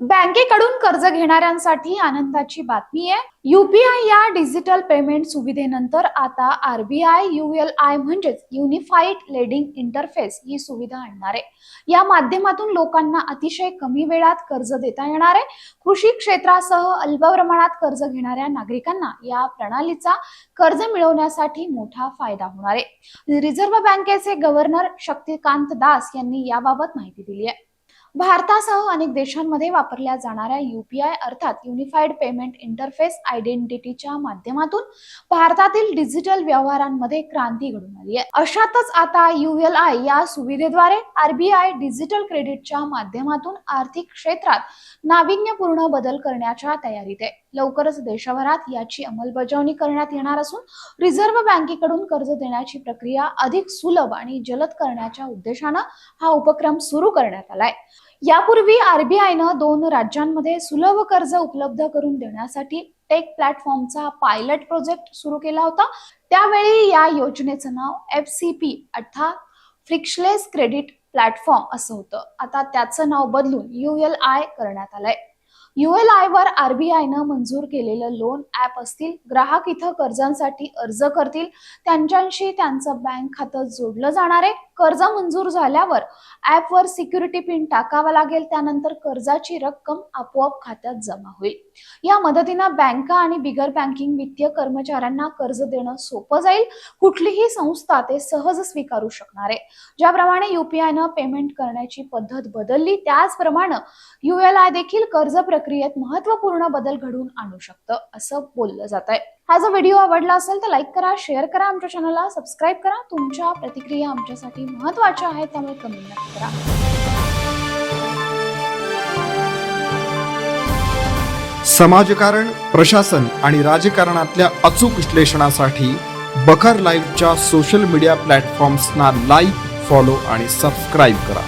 बँकेकडून कर्ज घेणाऱ्यांसाठी आनंदाची बातमी आहे. युपीआय या डिजिटल पेमेंट सुविधेनंतर आता आरबीआय युएल आय म्हणजेच युनिफाईड लेडिंग इंटरफेस ही सुविधा आणणार आहे. या माध्यमातून लोकांना अतिशय कमी वेळात कर्ज देता येणार आहे. कृषी क्षेत्रासह अल्प प्रमाणात कर्ज घेणाऱ्या नागरिकांना या प्रणालीचा कर्ज मिळवण्यासाठी मोठा फायदा होणार आहे. रिझर्व्ह बँकेचे गव्हर्नर शक्तिकांत दास यांनी याबाबत माहिती दिली आहे. भारतासह अनेक देशांमध्ये वापरल्या जाणाऱ्या युपीआय अर्थात युनिफाईड पेमेंट इंटरफेस आयडेंटिटीच्या माध्यमातून भारतातील डिजिटल व्यवहारांमध्ये क्रांती घडून आली आहे. अशातच आता युएलआय या सुविधेद्वारे आरबीआय डिजिटल क्रेडिटच्या माध्यमातून आर्थिक क्षेत्रात नाविन्यपूर्ण बदल करण्याच्या तयारीत आहे. लवकरच देशभरात याची अंमलबजावणी करण्यात येणार असून रिझर्व्ह बँकेकडून कर्ज देण्याची प्रक्रिया अधिक सुलभ आणि जलद करण्याच्या उद्देशानं हा उपक्रम सुरू करण्यात आलाय. यापूर्वी आरबीआयनं दोन राज्यांमध्ये सुलभ कर्ज उपलब्ध करून देण्यासाठी टेक प्लॅटफॉर्मचा पायलट प्रोजेक्ट सुरू केला होता. त्यावेळी या योजनेचं नाव एफ सी पी अर्थात फ्रिक्शलेस क्रेडिट प्लॅटफॉर्म असं होतं. आता त्याचं नाव बदलून यू एल आय करण्यात आलंय. युएलआय वर आरबीआयनं मंजूर केलेलं लोन ऍप असतील ग्राहक इथं कर्जांसाठी अर्ज करतील त्यांच्याशी त्यांचं बँक खातं जोडलं जाणार आहे. कर्ज मंजूर झाल्यावर ऍपवर सिक्युरिटी पिन टाकावा लागेल त्यानंतर कर्जाची रक्कम आपोआप खात्यात जमा होईल. या मदतीनं बँका आणि बिगर बँकिंग वित्तीय कर्मचाऱ्यांना कर्ज देणं सोपं जाईल. कुठलीही संस्था ते सहज स्वीकारू शकणार आहे. ज्याप्रमाणे युपीआयनं पेमेंट करण्याची पद्धत बदलली त्याचप्रमाणे युएलआय देखील कर्ज प्रक्रियेत महत्त्वपूर्ण बदल घडवून आणू शकतं असं बोललं जात आहे हा जर व्हिडिओ आवडला असेल तर लाईक करा शेअर करा आमच्या चॅनलला सबस्क्राईब करा. तुमच्या प्रतिक्रिया आमच्यासाठी महत्त्वाच्या आहेत त्यामुळे कमेंट नक्की करा. समाजकारण प्रशासन आणि राजकारणातल्या अचूक विश्लेषणासाठी बखर लाईव्हच्या सोशल मीडिया प्लॅटफॉर्म्सना लाईक फॉलो आणि सबस्क्राईब करा.